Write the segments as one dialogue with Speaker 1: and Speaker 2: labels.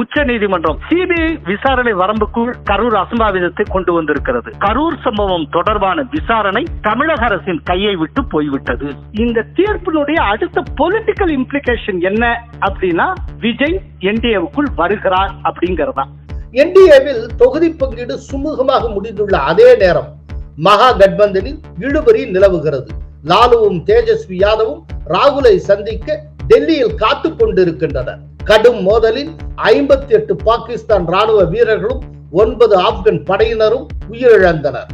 Speaker 1: உச்ச நீதிமன்றம் சிபிஐ விசாரணை வரம்புக்குள் கரூர் அசம்பாவிதத்தை கொண்டு வந்திருக்கிறது. கரூர் சம்பவம் தொடர்பான விசாரணை தமிழக அரசின் கையை விட்டு போய்விட்டது. இந்த தீர்ப்பினுடைய அடுத்த பொலிட்டிக்கல் இம்ப்ளிகேஷன் என்ன அப்படின்னா விஜய் என்டிஏவுக்குள் வருகிறார் அப்படிங்கறதா
Speaker 2: என்டிஏவில் தொகுதி பங்கீடு சுமூகமாக முடிந்துள்ள அதே நேரம் மகா கட்பந்தனில் இழுபறி நிலவுகிறது. லாலுவும் தேஜஸ்வி யாதவும் ராகுலை சந்திக்க டெல்லியில் காத்து கொண்டிருக்கின்றனர். கடும் மோதலில் ஐம்பத்தி எட்டு பாகிஸ்தான் ராணுவ வீரர்களும் ஒன்பது ஆப்கன் படையினரும் உயிரிழந்தனர்.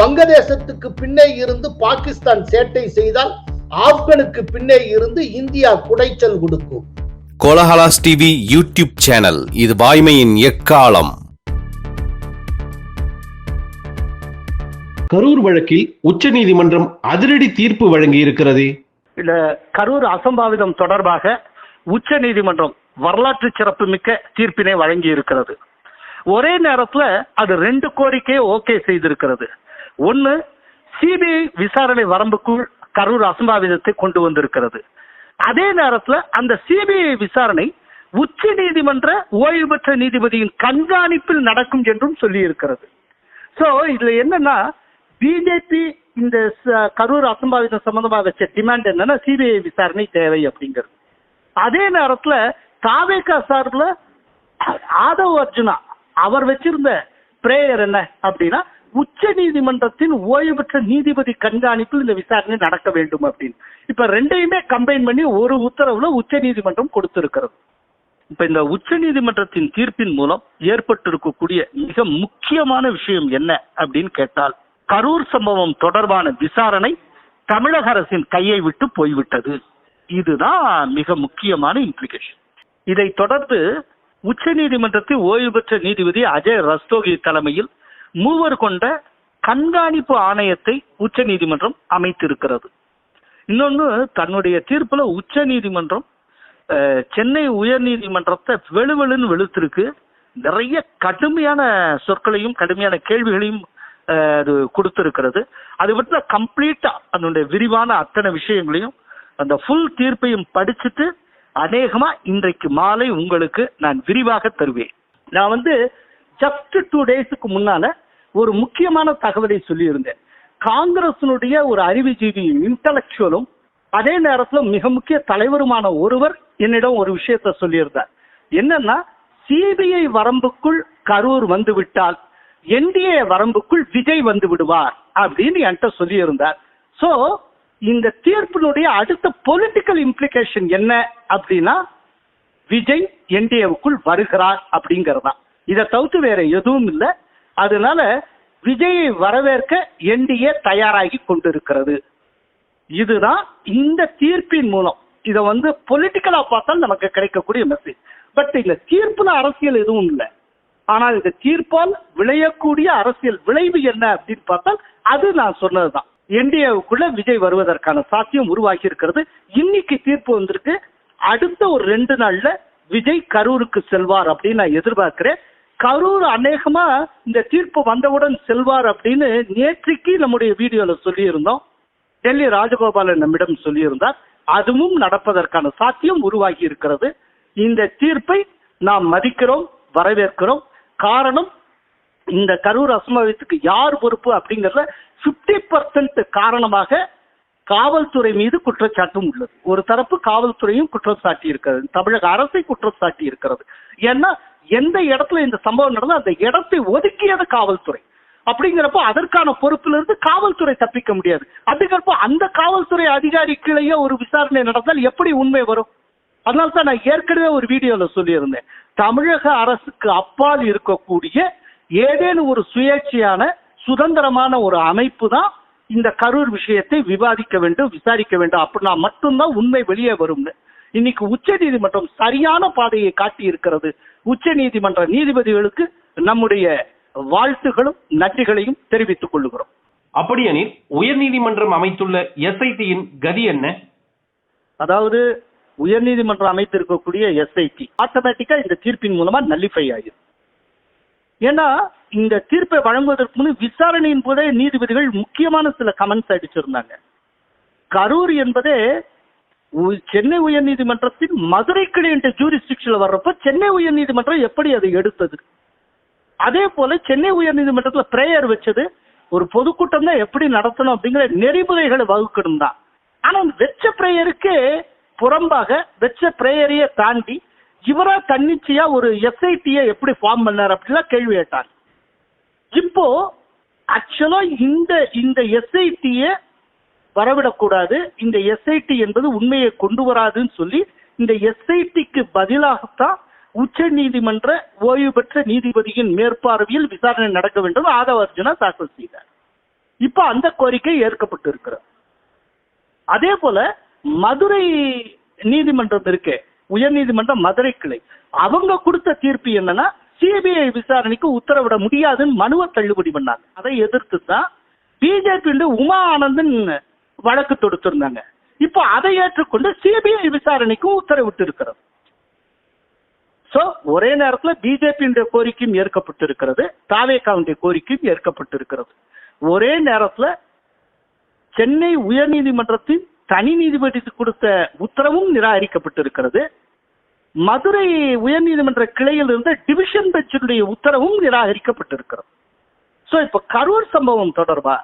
Speaker 2: வங்கதேசத்துக்கு பின்னே இருந்து பாகிஸ்தான் சேட்டை செய்தால் ஆப்கனுக்கு பின்னே இருந்து இந்தியா குடைச்சல் கொடுக்கும்.
Speaker 3: கோலஹலாஸ் டிவி யூடியூப் சேனல் இது வாய்மையின் எக்காலம்.
Speaker 4: கரூர் வழக்கில் உச்சநீதிமன்றம் அதிரடி தீர்ப்பு வழங்கியிருக்கிறது
Speaker 1: இல்ல கரூர் அசம்பாவிதம் தொடர்பாக உச்ச நீதிமன்றம் வரலாற்று சிறப்புமிக்க தீர்ப்பினை வழங்கி இருக்கிறது. ஒரே நேரத்துல அது ரெண்டு கோரிக்கையை ஓகே செய்திருக்கிறது. ஒன்னு சிபிஐ விசாரணை வரம்புக்குள் கரூர் அசம்பாவிதத்தை கொண்டு வந்திருக்கிறது. அதே நேரத்துல அந்த சிபிஐ விசாரணை உச்ச நீதிமன்ற ஓய்வு பெற்ற நீதிபதியின் கண்காணிப்பில் நடக்கும் என்றும் சொல்லி இருக்கிறது சோ இதுல என்னன்னா பிஜேபி இந்த கரூர் அசம்பாவிதம் சம்பந்தமா வச்ச டிமாண்ட் என்னன்னா சிபிஐ விசாரணை தேவை அப்படிங்கிறது. அதே நேரத்துல தாவேகா சார்பில் ஆதவ் அர்ஜுனா அவர் வச்சிருந்த பிரேயர் என்ன அப்படின்னா உச்ச நீதிமன்றத்தின் ஓய்வு பெற்ற நீதிபதி கண்காணிப்பில் இந்த விசாரணை நடக்க வேண்டும் அப்படின்னு. இப்ப ரெண்டையுமே கம்பைன் பண்ணி ஒரு உத்தரவுல உச்ச நீதிமன்றம் கொடுத்திருக்கிறது. இப்ப இந்த உச்ச நீதிமன்றத்தின் தீர்ப்பின் மூலம் ஏற்பட்டிருக்கக்கூடிய மிக முக்கியமான விஷயம் என்ன அப்படின்னு கேட்டால் கரூர் சம்பவம் தொடர்பான விசாரணை தமிழக அரசின் கையை விட்டு போய்விட்டது. இதுதான் மிக முக்கியமான இம்ப்ளிகேஷன் இதை தொடர்ந்து உச்ச நீதிமன்றத்தில் ஓய்வு பெற்ற நீதிபதி அஜய் ரஸ்தோகி தலைமையில் மூவர் கொண்ட கண்காணிப்பு ஆணையத்தை உச்ச நீதிமன்றம் அமைத்திருக்கிறது. இன்னொன்று தன்னுடைய தீர்ப்பில் உச்ச நீதிமன்றம் சென்னை உயர் நீதிமன்றத்தை வெளுவெளுன்னு வெளுத்திருக்கு. நிறைய கடுமையான சொற்களையும் கடுமையான கேள்விகளையும் அது கொடுத்திருக்கிறது. அது மட்டும் கம்ப்ளீட்டா அதனுடைய விரிவான அத்தனை விஷயங்களையும் அந்த ஃபுல் தீர்ப்பையும் படிச்சுட்டு அநேகமா இன்றைக்கு மாலை உங்களுக்கு நான் விரிவாக தருவேன். நான் வந்து ஜஸ்ட் டூ டேஸுக்கு முன்னால ஒரு முக்கியமான தகவலை சொல்லியிருந்தேன். காங்கிரசினுடைய ஒரு அறிவுஜீவி இன்டலெக்சுவலும் அதே நேரத்தில் மிக முக்கிய தலைவருமான ஒருவர் என்னிடம் ஒரு விஷயத்த சொல்லியிருந்தார். என்னன்னா சிபிஐ வரம்புக்குள் கரூர் வந்து விட்டால் என்டிஏ வரம்புக்குள் விஜய் வந்து விடுவார் அப்படின்னு என்கிட்ட சொல்லியிருந்தார். சோ இந்த தீர்ப்பினுடைய அடுத்த பொலிட்டிக்கல் இம்ப்ளிகேஷன் என்ன அப்படின்னா விஜய் என்டிஏவுக்குள் வருகிறார் அப்படிங்கறதா இதை தவிர்த்து வேற எதுவும் இல்லை. அதனால விஜயை வரவேற்க என்டிஏ தயாராகி கொண்டிருக்கிறது. இதுதான் இந்த தீர்ப்பின் மூலம். இதை வந்து பொலிட்டிக்கலா பார்த்தால் நமக்கு கிடைக்கக்கூடிய மெசேஜ் பட் இந்த தீர்ப்புல அரசியல் எதுவும் இல்லை. ஆனால் இந்த தீர்ப்பால் விளையக்கூடிய அரசியல் விளைவு என்ன அப்படின்னு பார்த்தால் அது நான் சொன்னதுதான். என்டிஏவுக்குள்ள விஜய் வருவதற்கான சாத்தியம் உருவாகி இருக்கிறது. இன்னைக்கு தீர்ப்பு வந்திருக்கு. அடுத்த ஒரு ரெண்டு நாள்ல விஜய் கரூருக்கு செல்வார் அப்படின்னு நான் எதிர்பார்க்கிறேன். கரூர் அநேகமா இந்த தீர்ப்பு வந்தவுடன் செல்வார் அப்படின்னு நேற்றைக்கு நம்முடைய வீடியோல சொல்லியிருந்தோம். டெல்லி ராஜகோபாலன் நம்மிடம் சொல்லியிருந்தார். அதுவும் நடப்பதற்கான சாத்தியம் உருவாகி இருக்கிறது. இந்த தீர்ப்பை நாம் மதிக்கிறோம் வரவேற்கிறோம். காரணம் இந்த கரூர் அசம்பாவிதத்துக்கு யார் பொறுப்பு அப்படிங்கறத 50% காரணமாக காவல்துறை மீது குற்றச்சாட்டும் உள்ளது. ஒரு தரப்பு காவல்துறையும் குற்றம் சாட்டி இருக்கிறது. தமிழக அரசை குற்றம் சாட்டி இருக்கிறது. ஏன்னா எந்த இடத்துல இந்த சம்பவம் நடந்தோ அந்த இடத்தை ஒதுக்கியது காவல்துறை. அப்படிங்கிறப்போ அதற்கான பொறுப்புல இருந்து காவல்துறை தப்பிக்க முடியாது. அதுக்கப்புறம் அந்த காவல்துறை அதிகாரி கீழேயே ஒரு விசாரணை நடந்தால் எப்படி உண்மை வரும்? அதனால தான் நான் ஏற்கனவே ஒரு வீடியோல சொல்லியிருந்தேன். தமிழக அரசுக்கு அப்பால் இருக்கக்கூடிய ஏதேனும் ஒரு சுயேட்சையான சுதந்திரமான ஒரு அமைப்பு தான் இந்த கரூர் விஷயத்தை விவாதிக்க வேண்டும் விசாரிக்க வேண்டும். அப்படின்னா மட்டும்தான் உண்மை வெளியே வரும்னு. இன்னைக்கு உச்ச நீதிமன்றம் சரியான பாதையை காட்டி இருக்கிறது. உச்ச நீதிமன்ற நீதிபதிகளுக்கு நம்முடைய வாழ்த்துகளும் நன்றிகளையும் தெரிவித்துக் கொள்ளுகிறோம்
Speaker 4: அப்படியெனில் உயர்நீதிமன்றம் அமைத்துள்ள எஸ்ஐடியின் கதி என்ன?
Speaker 1: அதாவது உயர்நீதிமன்றம் அமைத்திருக்கக்கூடிய எஸ்ஐடி ஆட்டோமேட்டிக்கா இந்த தீர்ப்பின் மூலமா நல்லிஃபை ஆகிடும் ஏன்னா இந்த தீர்ப்பை வழங்குவதற்கு முன் விசாரணையின் போதே நீதிபதிகள் முக்கியமான சில கமெண்ட்ஸ் அடிச்சிருந்தாங்க. கரூர் என்பதே உ- சென்னை உயர்நீதிமன்றத்தின் மதுரை கிளையன்ட் என்ற ஜூரிஸ்டிக்ஷன்ல வர்றப்ப சென்னை உயர்நீதிமன்றம் எப்படி அதை எடுத்தது? அதே போல சென்னை உயர்நீதிமன்றத்தில் பிரேயர் வச்சது ஒரு பொதுக்கூட்டம் தான் எப்படி நடத்தணும் அப்படிங்கிற நெறிமுறைகளை வகுக்கணும் தான் ஆனா அந்த வெச்ச பிரேயருக்கு புறம்பாக வெச்ச பிரேயரையே தாண்டி இவரா தன்னிச்சையா ஒரு எஸ்ஐடியை எப்படி ஃபார்ம் பண்ணார் அப்படிலாம் கேள்வி கேட்டார். இப்போ ஆக்சுவலா இந்த இந்த எஸ்ஐடியை வரவிடக்கூடாது இந்த எஸ்ஐடி என்பது உண்மையை கொண்டு வராதுன்னு சொல்லி இந்த எஸ்ஐடிக்கு பதிலாகத்தான் உச்ச நீதிமன்ற ஓய்வு பெற்ற நீதிபதியின் மேற்பார்வையில் விசாரணை நடக்க வேண்டும் ஆதவ அர்ஜுனா தாக்கல் செய்தார். இப்ப அந்த கோரிக்கை ஏற்கப்பட்டு இருக்கிறது அதே போல மதுரை நீதிமன்றம் இருக்கே உயர்நீதிமன்றம் மதுரை கிளை. அவங்க கொடுத்த தீர்ப்பு என்னன்னா சிபிஐ விசாரணைக்கு உத்தரவிட முடியாதுன்னு மனுவை தள்ளுபடி பண்ணாங்க. அதை எதிர்த்து தான் பிஜேபி உமா ஆனந்தன் வழக்கு தொடுத்திருந்தாங்க. இப்போ அதை ஏற்றுக்கொண்டு சிபிஐ விசாரணைக்கும் உத்தரவிட்டு இருக்கிறது சோ ஒரே நேரத்தில் பிஜேபியுடைய கோரிக்கையும் ஏற்கப்பட்டிருக்கிறது. தாவேகாவுடைய கோரிக்கையும் ஏற்கப்பட்டிருக்கிறது. ஒரே நேரத்தில் சென்னை உயர்நீதிமன்றத்தின் தனி நீதிபதி கொடுத்த உத்தரவும் நிராகரிக்கப்பட்டிருக்கிறது. மதுரை உயர்நீதிமன்ற கிளையில் இருந்த டிவிஷன் பெஞ்சினுடைய உத்தரவும் நிராகரிக்கப்பட்டிருக்கிறது. சோ இப்ப கரூர் சம்பவம் தொடர்பா?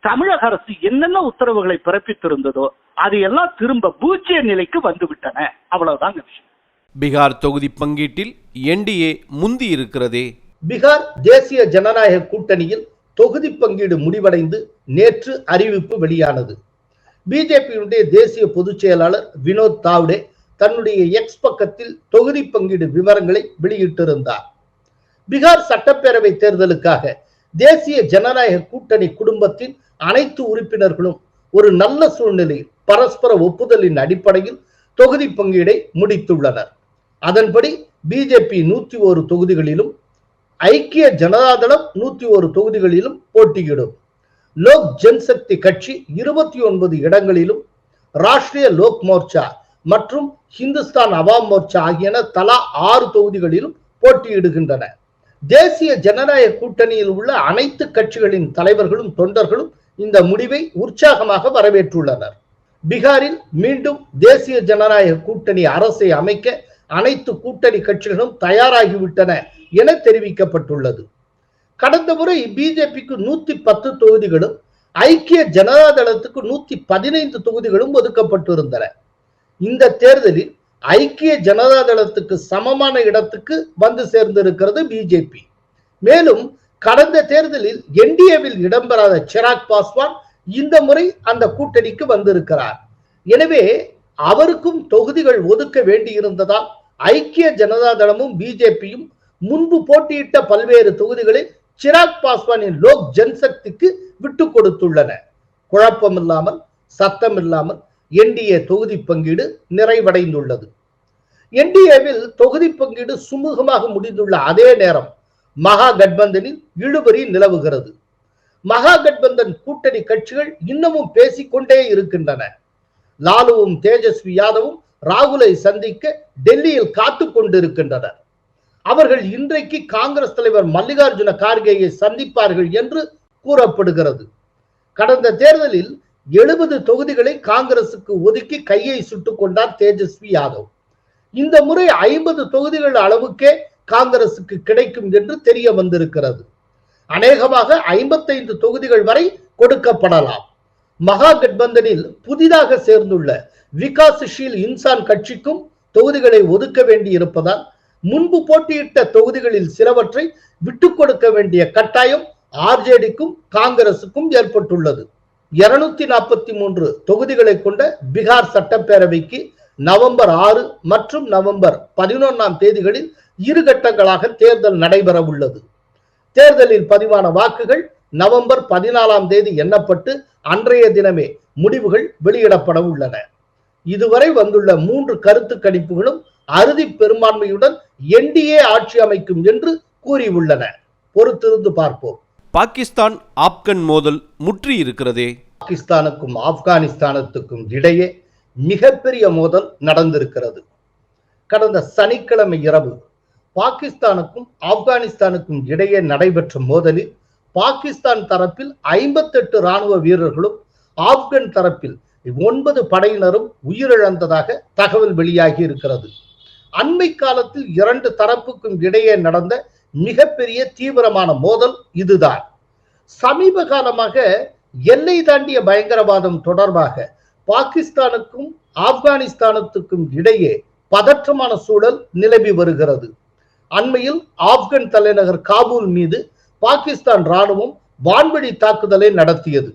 Speaker 1: தமிழக அரசு என்னென்ன உத்தரவுகளை பிறப்பித்திருந்ததோ அது எல்லாம் திரும்ப பூஜ்ய நிலைக்கு வந்துவிட்டன. அவ்வளவுதாங்க விஷயம்.
Speaker 3: பீகார் தொகுதி பங்கீட்டில் என்டிஏ முந்தி இருக்கிறதே.
Speaker 2: பீகார் தேசிய ஜனநாயக கூட்டணியில் தொகுதி பங்கீடு முடிவடைந்து நேற்று அறிவிப்பு வெளியானது. பிஜேபியினுடைய தேசிய பொதுச் செயலாளர் வினோத் தாவ்டே தன்னுடைய எக்ஸ் பக்கத்தில் தொகுதி பங்கீடு விவரங்களை வெளியிட்டிருந்தார். பீகார் சட்டப்பேரவை தேர்தலுக்காக தேசிய ஜனநாயக கூட்டணி குடும்பத்தின் அனைத்து உறுப்பினர்களும் ஒரு நல்ல சூழ்நிலையில் பரஸ்பர ஒப்புதலின் அடிப்படையில் தொகுதி பங்கீடை முடித்துள்ளனர். அதன்படி பிஜேபி நூத்தி ஒரு தொகுதிகளிலும் ஐக்கிய ஜனதாதளம் நூத்தி ஒரு தொகுதிகளிலும் போட்டியிடும். லோக் ஜன்சக்தி கட்சி இருபத்தி ஒன்பது இடங்களிலும் ராஷ்டிரிய லோக் மோர்ச்சா மற்றும் ஹிந்துஸ்தான் அவாம் மோர்ச்சா ஆகியன தலா ஆறு தொகுதிகளிலும் போட்டியிடுகின்றன. தேசிய ஜனநாயக கூட்டணியில் உள்ள அனைத்து கட்சிகளின் தலைவர்களும் தொண்டர்களும் இந்த முடிவை உற்சாகமாக வரவேற்றுள்ளனர். பீகாரில் மீண்டும் தேசிய ஜனநாயக கூட்டணி அரசை அமைக்க அனைத்து கூட்டணி கட்சிகளும் தயாராகிவிட்டன என தெரிவிக்கப்பட்டுள்ளது. கடந்த முறை பிஜேபிக்கு நூத்தி பத்து தொகுதிகளும் ஐக்கிய ஜனதாதளத்துக்கு நூத்தி பதினைந்து தொகுதிகளும் ஒதுக்கப்பட்டிருந்தன. இந்த தேர்தலில் ஐக்கிய ஜனதாதளத்துக்கு சமமான இடத்துக்கு வந்து சேர்ந்திருக்கிறது பிஜேபி மேலும் கடந்த தேர்தலில் என்டிஏவில் இடம்பெறாத சிராக் பாஸ்வான் இந்த முறை அந்த கூட்டணிக்கு வந்திருக்கிறார். எனவே அவருக்கும் தொகுதிகள் ஒதுக்க வேண்டியிருந்ததால் ஐக்கிய ஜனதா தளமும் பிஜேபியும் முன்பு போட்டியிட்ட பல்வேறு தொகுதிகளில் சிராக் பாஸ்வானின் லோக் ஜன்சக்திக்கு விட்டு கொடுத்துள்ளன. குழப்பமில்லாமல் சத்தம் இல்லாமல் என்டிஏ தொகுதி பங்கீடு நிறைவடைந்துள்ளது. என்டிஏவில் தொகுதி பங்கீடு சுமூகமாக முடிந்துள்ள அதே நேரம் மகா கட்பந்தனில் இழுபறி நிலவுகிறது. மகா கட்பந்தன் கூட்டணி கட்சிகள் இன்னமும் பேசிக்கொண்டே இருக்கின்றன. லாலுவும் தேஜஸ்வி யாதவும் ராகுலை சந்திக்க டெல்லியில் காத்து கொண்டிருக்கின்றனர் அவர்கள் இன்றைக்கு காங்கிரஸ் தலைவர் மல்லிகார்ஜுன கார்கேயை சந்திப்பார்கள் என்று கூறப்படுகிறது. கடந்த தேர்தலில் எழுபது தொகுதிகளை காங்கிரசுக்கு ஒதுக்கி கையை சுட்டுக் கொண்டார் தேஜஸ்வி யாதவ். இந்த முறை ஐம்பது தொகுதிகள் அளவுக்கே காங்கிரசுக்கு கிடைக்கும் என்று தெரிய வந்திருக்கிறது. அநேகமாக ஐம்பத்தைந்து தொகுதிகள் வரை கொடுக்கப்படலாம். மகா கட்பந்தனில் புதிதாக சேர்ந்துள்ள விகாசஷீல் இன்சான் கட்சிக்கும் தொகுதிகளை ஒதுக்க வேண்டி இருப்பதால் முன்பு போட்டியிட்ட தொகுதிகளில் சிலவற்றை விட்டுக் கொடுக்க வேண்டிய கட்டாயம் ஆர்ஜேடிக்கும் காங்கிரசுக்கும் ஏற்பட்டுள்ளது. இருநூத்தி நாற்பத்தி மூன்று தொகுதிகளை கொண்ட பீகார் சட்டப்பேரவைக்கு நவம்பர் ஆறு மற்றும் நவம்பர் பதினொன்றாம் தேதிகளில் இரு கட்டங்களாக தேர்தல் நடைபெற உள்ளது தேர்தலில் பதிவான வாக்குகள் நவம்பர் பதினாலாம் தேதி எண்ணப்பட்டு அன்றைய தினமே முடிவுகள் வெளியிடப்பட உள்ளன இதுவரை வந்துள்ள மூன்று கருத்து கணிப்புகளும் அறுதி பெரும்பான்மையுடன் என்டிஏ ஆட்சி அமைக்கும் என்று கூறியுள்ளன பொறுத்திருந்து பார்ப்போம்.
Speaker 3: பாகிஸ்தான் ஆப்கன் மோதல் முற்றி இருக்கிறதே
Speaker 2: பாகிஸ்தானுக்கும் ஆப்கானிஸ்தானத்துக்கும் இடையே மிகப்பெரிய மோதல் நடந்திருக்கிறது. கடந்த சனிக்கிழமை இரவு பாகிஸ்தானுக்கும் ஆப்கானிஸ்தானுக்கும் இடையே நடைபெற்ற மோதலில் பாகிஸ்தான் தரப்பில் ஐம்பத்தெட்டு ராணுவ வீரர்களும் ஆப்கன் தரப்பில் ஒன்பது படையினரும் உயிரிழந்ததாக தகவல் வெளியாகி இருக்கிறது. அண்மை காலத்தில் இரண்டு தரப்புக்கும் இடையே நடந்த மிகப்பெரிய தீவிரமான மோதல் இதுதான். சமீப காலமாக எல்லை தாண்டிய பயங்கரவாதம் தொடர்பாக பாகிஸ்தானுக்கும் ஆப்கானிஸ்தானத்துக்கும் இடையே பதற்றமான சூழல் நிலவி வருகிறது. அண்மையில் ஆப்கன் தலைநகர் காபூல் மீது பாகிஸ்தான் ராணுவம் வான்வழி தாக்குதலை நடத்தியது.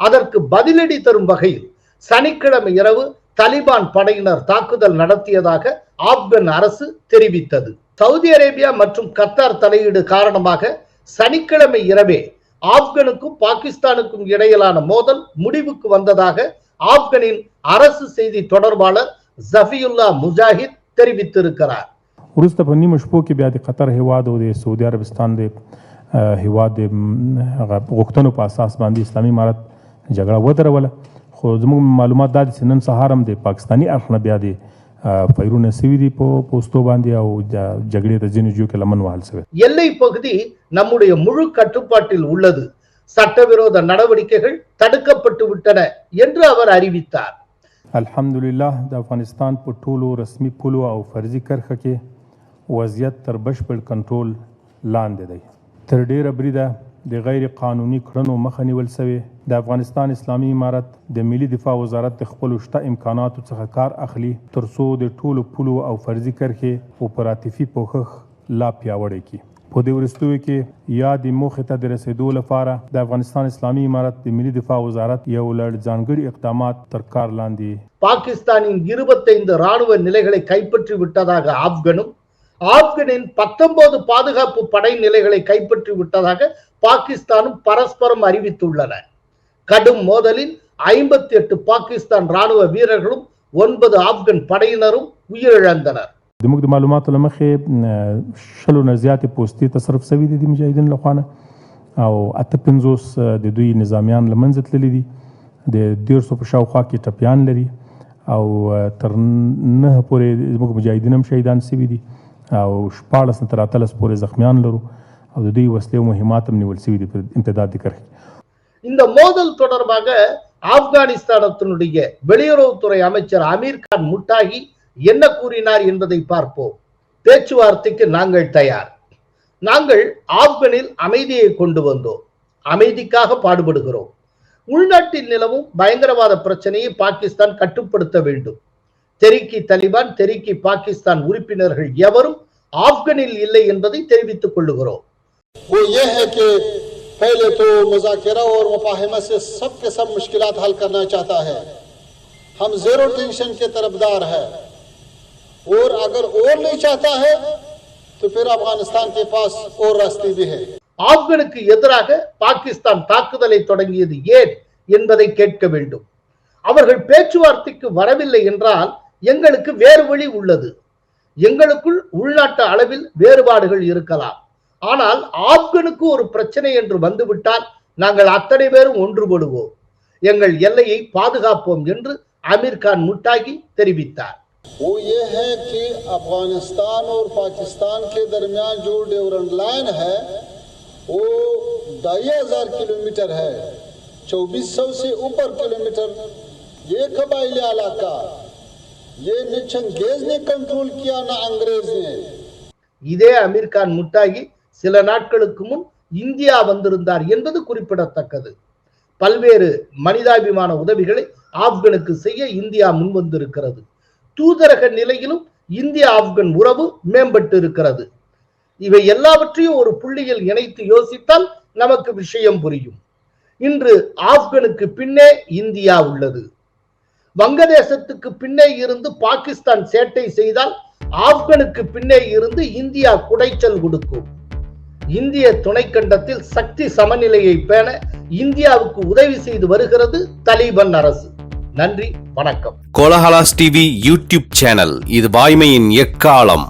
Speaker 2: அதற்கு பதிலடி தரும் வகையில் சனிக்கிழமை இரவு தலிபான் படையினர் தாக்குதல் நடத்தியதாக ஆப்கன் அரசு தெரிவித்தது சவுதி அரேபியா மற்றும் கத்தார் தலையீடு காரணமாக சனிக்கிழமை இரவே ஆப்கனுக்கும் பாகிஸ்தானுக்கும் இடையிலான மோதல் முடிவுக்கு வந்ததாக ஆப்கனின் அரசு செய்தி தொடர்பாளர் ஜஃபியுல்லா முஜாஹித் தெரிவித்திருக்கிறார்
Speaker 5: وروسته په نیمه شپو کې بیا د قطر هیواد او د سعودي عربستان د اه، هیواد د م، هغه غوښتنو په اساس باندې اسلامي امارت جګړه ودروله خو زموږ معلومات دا دي چې نن سهار هم د پاکستاني اړخ نه بیا د اه، فیرونه سوي دي په پوستو باندې او د- جګړې د ځینو جو کې لمن وهل سوی
Speaker 2: எல்லை பகுதி நம்முடைய முழு கட்டுப்பாட்டில் உள்ளது சட்டவிரோத நடவடிக்கைகள் தடுக்கப்பட்டு விட்டன என்று அவர் அறிவித்தார்
Speaker 5: الحمدلله د افغانستان په ټولو رسمي پولو او فرضي کرخه کې وضعیت تر بشپړ کنټرول لاندې دی تر ډیره بریده د غیر قانوني کړنو مخه نیول شوې د افغانستان اسلامي امارت د ملي دفاع وزارت د خپل شته امکاناتو څخه کار اخلي ترڅو د ټولو پولو او فرضي کرخې اپراتیفي پوښښ لا پیاوړی کړي په دې وروستیو کې یا د موخې ته د رسیدو لپاره د افغانستان اسلامي امارت د ملي دفاع وزارت یو لړ ځانګړي اقدامات تر کار لاندې
Speaker 2: பாகிஸ்தானின் இருபத்தைந்து ராணுவ நிலைகளை கைப்பற்றி விட்டதாக ஆப்கனும் ஆப்கனின் பத்தொன்பது பாதுகாப்பு படை நிலைகளை கைப்பற்றி விட்டதாக பாகிஸ்தானும் பரஸ்பரம் அறிவித்துள்ளன கடும் மோதலில் ஐம்பத்தி எட்டு பாகிஸ்தான் ராணுவ வீரர்களும் ஒன்பது ஆப்கன் படையினரும் உயிரிழந்தனர்
Speaker 5: د موږ د معلوماتو لمخې شلو نه زیاتې پوستې تصرف شوي دي د مجاهدینو لخوا نه او اته پنځوس د دوی نظامیان له منځه تللي دي د دیرسو په شاوخوا کې ټپیان لري او تر نه پورې زموږ مجاهدین هم شهیدان شوي دي او شپاړس نه تر اتلس پورې زخمیان لرو او د دوی وسلې او مهمات هم نیول شوي دي په امتداد د کرښې
Speaker 2: இந்த மோதல் தொடர்பாக ஆப்கானிஸ்தானத்தினுடைய வெளியுறவுத்துறை அமைச்சர் அமீர் கான் முட்டாகி என்ன கூறினார் என்பதை பார்ப்போம் பேச்சுவார்த்தைக்கு நாங்கள் தயார் நாங்கள் ஆப்கனில் அமைதியை கொண்டு வந்தோம் அமைதிக்காக பாடுபடுகிறோம் உள்நாட்டில் நிலவும் பயங்கரவாத பிரச்சனையை பாகிஸ்தான் கட்டுப்படுத்த வேண்டும் தெரிக்கி தலிபான் தெரிக்கி பாகிஸ்தான் உறுப்பினர்கள் எவரும் ஆப்கனில் இல்லை என்பதை தெரிவித்துக் கொள்ளுகிறோம்
Speaker 6: वो ये है कि पहले तो मुजाकरा और मुफाहमा से सब के सब मुश्किल हल करना चाहता है हम जीरो टेंशन के तरफदार है और अगर और नहीं चाहता है तो फिर अफगानिस्तान के पास और रास्ते भी है
Speaker 2: ஆப்கனுக்கு எதிராக பாகிஸ்தான் தாக்குதலை தொடங்கியது ஏன் என்பதை கேட்க வேண்டும் அவர்கள் பேச்சுவார்த்தைக்கு வரவில்லை என்றால் எங்களுக்கு வேறு வழி உள்ளது எங்களுக்குள் உள்நாட்டு அளவில் வேறுபாடுகள் இருக்கலாம் ஆனால் ஆப்கனுக்கு ஒரு பிரச்சனை என்று வந்துவிட்டால் நாங்கள் அத்தனை பேரும் ஒன்றுபடுவோம் எங்கள் எல்லையை பாதுகாப்போம் என்று அமீர் கான் முட்டாகி தெரிவித்தார்
Speaker 6: वो ये है कि अफगानिस्तान और पाकिस्तान के दरमियान जो ड्यूरन लाइन है वो ढाई हजार किलोमीटर है चौबीस सौ से ऊपर किलोमीटर ये कबाइली इलाका ये न चंगेज ने कंट्रोल किया ना अंग्रेज ने
Speaker 2: இதே அமீர் கான் முட்டாகி சில நாட்களுக்கு முன் இந்தியா வந்திருந்தார் என்பது குறிப்பிடத்தக்கது பல்வேறு மனிதாபிமான உதவிகளை ஆப்கனுக்கு செய்ய இந்தியா முன்வந்திருக்கிறது தூதரக நிலையிலும் இந்திய ஆப்கன் உறவு மேம்பட்டு இருக்கிறது இவை எல்லாவற்றையும் ஒரு புள்ளியில் இணைத்து யோசித்தால் நமக்கு விஷயம் புரியும் இன்று ஆப்கனுக்கு பின்னே இந்தியா உள்ளது வங்கதேசத்துக்கு பின்னே இருந்து பாகிஸ்தான் சேட்டை செய்தால் ஆப்கனுக்கு பின்னே இருந்து இந்தியா குடைச்சல் கொடுக்கும். இந்திய துணைக்கண்டத்தில் சக்தி சமநிலையை பேண இந்தியாவுக்கு உதவி செய்து வருகிறது தலிபன் அரசு. நன்றி வணக்கம்.
Speaker 3: கோலஹலாஸ் டிவி யூடியூப் சேனல் இது வாய்மையின் எக்காலம்.